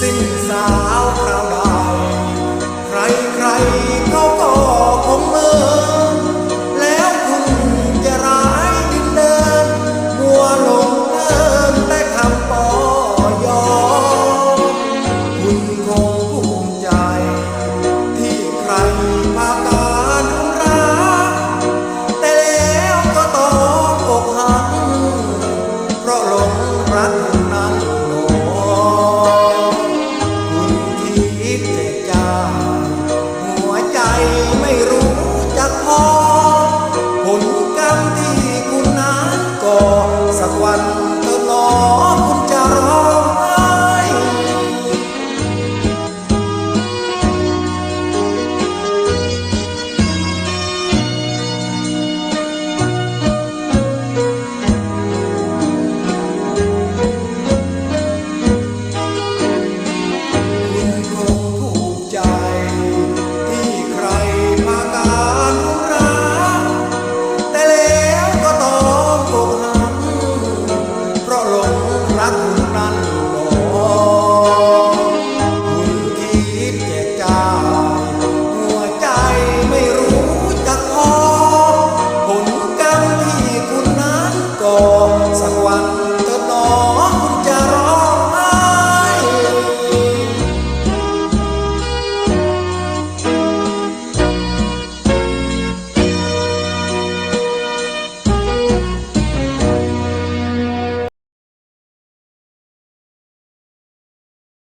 สิ้นสาวพระบาทใครใครเขาก็